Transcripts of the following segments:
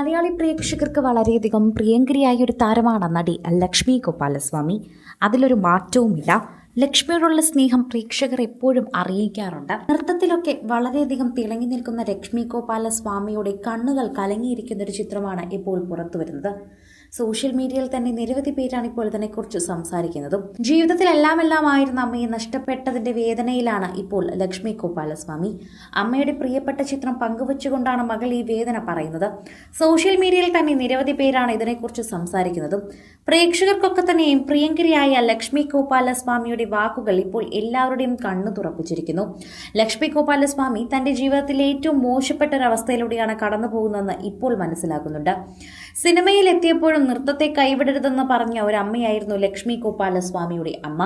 മലയാളി പ്രേക്ഷകർക്ക് വളരെയധികം പ്രിയങ്കരിയായ ഒരു താരമാണ് നടി ലക്ഷ്മി ഗോപാലസ്വാമി. അതിലൊരു മാറ്റവുമില്ല. ലക്ഷ്മിയോടുള്ള സ്നേഹം പ്രേക്ഷകർ എപ്പോഴും അറിയിക്കാറുണ്ട്. നൃത്തത്തിലൊക്കെ വളരെയധികം തിളങ്ങി നിൽക്കുന്ന ലക്ഷ്മി ഗോപാലസ്വാമിയുടെ കണ്ണുകൾ കലങ്ങിയിരിക്കുന്ന ഒരു ചിത്രമാണ് ഇപ്പോൾ പുറത്തു വരുന്നത് സോഷ്യൽ മീഡിയയിൽ തന്നെ നിരവധി പേരാണ് ഇപ്പോൾ ഇതിനെക്കുറിച്ച് സംസാരിക്കുന്നതും. ജീവിതത്തിൽ എല്ലാം എല്ലാം ആയിരുന്ന അമ്മയെ നഷ്ടപ്പെട്ടതിന്റെ വേദനയിലാണ് ഇപ്പോൾ ലക്ഷ്മി ഗോപാലസ്വാമി. അമ്മയുടെ പ്രിയപ്പെട്ട ചിത്രം പങ്കുവച്ചുകൊണ്ടാണ് മകൾ ഈ വേദന പറയുന്നത്. സോഷ്യൽ മീഡിയയിൽ തന്നെ നിരവധി പേരാണ് ഇതിനെക്കുറിച്ച് സംസാരിക്കുന്നതും. പ്രേക്ഷകർക്കൊക്കെ തന്നെയും പ്രിയങ്കരിയായ ലക്ഷ്മി ഗോപാലസ്വാമിയുടെ വാക്കുകൾ ഇപ്പോൾ എല്ലാവരുടെയും കണ്ണു തുറപ്പിച്ചിരിക്കുന്നു. ലക്ഷ്മി ഗോപാലസ്വാമി തന്റെ ജീവിതത്തിലെ ഏറ്റവും മോശപ്പെട്ട ഒരു അവസ്ഥയിലൂടെയാണ് കടന്നു പോകുന്നതെന്ന് ഇപ്പോൾ മനസ്സിലാക്കുന്നുണ്ട്. സിനിമയിൽ എത്തിയപ്പോഴും നൃത്തത്തെ കൈവിടരുതെന്ന് പറഞ്ഞ ഒരു അമ്മയായിരുന്നു ലക്ഷ്മി ഗോപാലസ്വാമിയുടെ അമ്മ.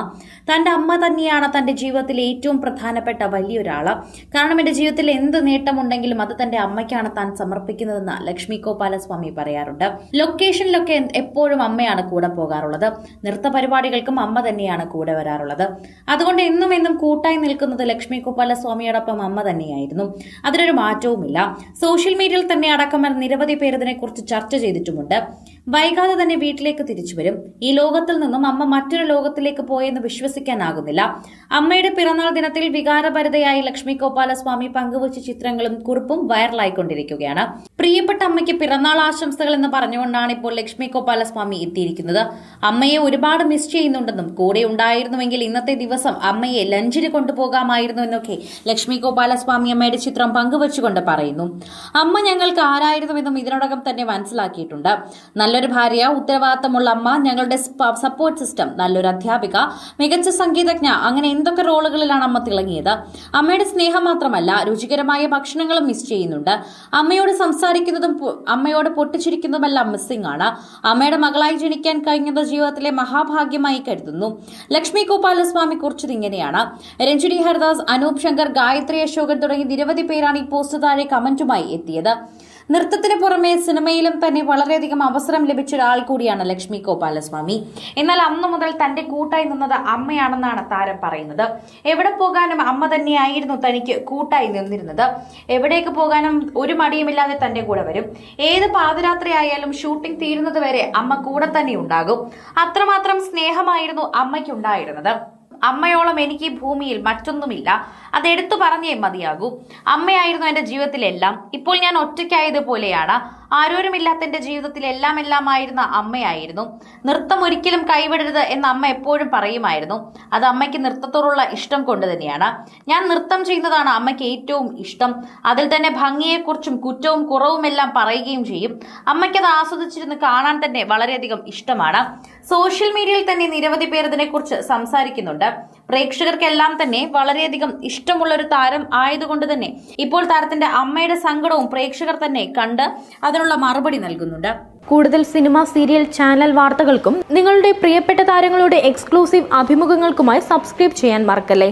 തന്റെ അമ്മ തന്നെയാണ് തന്റെ ജീവിതത്തിലെ ഏറ്റവും പ്രധാനപ്പെട്ട വലിയൊരാൾ. കാരണം എന്റെ ജീവിതത്തിൽ എന്ത് നേട്ടമുണ്ടെങ്കിലും അത് തന്റെ അമ്മയ്ക്കാണ് താൻ സമർപ്പിക്കുന്നതെന്ന് ലക്ഷ്മി ഗോപാലസ്വാമി പറയാറുണ്ട്. ലൊക്കേഷനിലൊക്കെ എപ്പോഴും അമ്മയാണ് കൂടെ പോകാറുള്ളത്. നൃത്ത പരിപാടികൾക്കും അമ്മ തന്നെയാണ് കൂടെ വരാറുള്ളത്. അതുകൊണ്ട് എന്നും എന്നും കൂട്ടായി നിൽക്കുന്നത് ലക്ഷ്മി ഗോപാലസ്വാമിയോടൊപ്പം അമ്മ തന്നെയായിരുന്നു. അതിനൊരു മാറ്റവുമില്ല. സോഷ്യൽ മീഡിയയിൽ തന്നെ അടക്കം നിരവധി പേർ ഇതിനെക്കുറിച്ച് ചർച്ച ചെയ്തിട്ടുമുണ്ട്. വൈകാതെ തന്നെ വീട്ടിലേക്ക് തിരിച്ചു വരും. ഈ ലോകത്തിൽ നിന്നും അമ്മ മറ്റൊരു ലോകത്തിലേക്ക് പോയെന്ന് വിശ്വസിക്കാനാകുന്നില്ല. അമ്മയുടെ പിറന്നാൾ ദിനത്തിൽ വികാരഭരിതയായി ലക്ഷ്മി ഗോപാലസ്വാമി പങ്കുവച്ച ചിത്രങ്ങളും കുറിപ്പും വൈറലായിക്കൊണ്ടിരിക്കുകയാണ്. പ്രിയപ്പെട്ട അമ്മയ്ക്ക് പിറന്നാൾ ആശംസകൾ എന്ന് പറഞ്ഞുകൊണ്ടാണ് ഇപ്പോൾ ലക്ഷ്മി ഗോപാലസ്വാമി എത്തിയിരിക്കുന്നത്. അമ്മയെ ഒരുപാട് മിസ് ചെയ്യുന്നുണ്ടെന്നും കൂടെ ഉണ്ടായിരുന്നുവെങ്കിൽ ഇന്നത്തെ ദിവസം അമ്മയെ ലഞ്ചിന് കൊണ്ടുപോകാമായിരുന്നു എന്നൊക്കെ ലക്ഷ്മി ഗോപാലസ്വാമി അമ്മയുടെ ചിത്രം പങ്കുവച്ചുകൊണ്ട് പറയുന്നു. അമ്മ ഞങ്ങൾക്ക് ആരായിരുന്നുവെന്നും ഇതിനോടകം തന്നെ മനസ്സിലാക്കിയിട്ടുണ്ട്. നല്ലൊരു ഭാര്യ ഉത്തരവാദിത്തമുള്ള അമ്മ ഞങ്ങളുടെ സപ്പോർട്ട് സിസ്റ്റം നല്ലൊരു അധ്യാപിക മികച്ച സംഗീതജ്ഞ അങ്ങനെ എന്തൊക്കെ റോളുകളിലാണ് അമ്മ തിളങ്ങിയത്? അമ്മയുടെ സ്നേഹം മാത്രമല്ല രുചികരമായ ഭക്ഷണങ്ങളും മിസ് ചെയ്യുന്നുണ്ട്. അമ്മയോട് സംസാരിക്കുന്നതും അമ്മയോട് പൊട്ടിച്ചിരിക്കുന്നതുമെല്ലാം മിസ്സിംഗ് ആണ്. അമ്മയുടെ മകളായി ജനിക്കാൻ കഴിഞ്ഞത് ജീവിതത്തിലെ മഹാഭാഗ്യമായി കരുതുന്നു. ലക്ഷ്മി ഗോപാലസ്വാമി കുറിച്ചത് ഇങ്ങനെയാണ്. രഞ്ജിനി ഹരിദാസ് അനൂപ് ശങ്കർ ഗായത്രി അശോകൻ തുടങ്ങി നിരവധി പേരാണ് ഈ പോസ്റ്റ് താഴെ കമന്റുമായി എത്തിയത്. നൃത്തത്തിന് പുറമെ സിനിമയിലും തന്നെ വളരെയധികം അവസരം ലഭിച്ച ഒരാൾ കൂടിയാണ് ലക്ഷ്മി ഗോപാലസ്വാമി. എന്നാൽ അന്നു മുതൽ തന്റെ കൂട്ടായി നിന്നത് അമ്മയാണെന്നാണ് താരം പറയുന്നത്. എവിടെ പോകാനും അമ്മ തന്നെയായിരുന്നു തനിക്ക് കൂട്ടായി നിന്നിരുന്നത്. എവിടേക്ക് പോകാനും ഒരു മടിയുമില്ലാതെ തന്റെ കൂടെ വരും. ഏത് പാതിരാത്രി ആയാലും ഷൂട്ടിംഗ് തീരുന്നത് വരെ അമ്മ കൂടെ തന്നെ ഉണ്ടാകും. അത്രമാത്രം സ്നേഹമായിരുന്നു അമ്മയ്ക്കുണ്ടായിരുന്നത്. അമ്മയോളം എനിക്ക് ഭൂമിയിൽ മറ്റൊന്നുമില്ല. അത് എടുത്തു പറഞ്ഞേ മതിയാകൂ. അമ്മയായിരുന്നു എന്റെ ജീവിതത്തിലെല്ലാം. ഇപ്പോൾ ഞാൻ ഒറ്റയ്ക്കായതുപോലെയാണ്. ആരോരുമില്ലാത്ത എന്റെ ജീവിതത്തിൽ എല്ലാം ആയിരുന്ന അമ്മയായിരുന്നു. നൃത്തം ഒരിക്കലും കൈവിടരുത് എന്ന് അമ്മ എപ്പോഴും പറയുമായിരുന്നു. അത് അമ്മയ്ക്ക് നൃത്തത്തോടുള്ള ഇഷ്ടം കൊണ്ട് തന്നെയാണ്. ഞാൻ നൃത്തം ചെയ്യുന്നതാണ് അമ്മയ്ക്ക് ഏറ്റവും ഇഷ്ടം. അതിൽ തന്നെ ഭംഗിയെക്കുറിച്ചും കുറ്റവും കുറവുമെല്ലാം പറയുകയും ചെയ്യും. അമ്മയ്ക്കത് ആസ്വദിച്ചിരുന്ന് കാണാൻ തന്നെ വളരെയധികം ഇഷ്ടമാണ്. സോഷ്യൽ മീഡിയയിൽ തന്നെ നിരവധി പേർ ഇതിനെക്കുറിച്ച് സംസാരിക്കുന്നുണ്ട്. പ്രേക്ഷകർക്കെല്ലാം തന്നെ വളരെയധികം ഇഷ്ടമുള്ള ഒരു താരം ആയതുകൊണ്ട് തന്നെ ഇപ്പോൾ താരത്തിന്റെ അമ്മയുടെ സങ്കടവും പ്രേക്ഷകർ തന്നെ കണ്ട് അതിനുള്ള മറുപടി നൽകുന്നുണ്ട്. കൂടുതൽ സിനിമ സീരിയൽ ചാനൽ വാർത്തകൾക്കും നിങ്ങളുടെ പ്രിയപ്പെട്ട താരങ്ങളുടെ എക്സ്ക്ലൂസീവ് അഭിമുഖങ്ങൾക്കുമായി സബ്സ്ക്രൈബ് ചെയ്യാൻ മറക്കല്ലേ?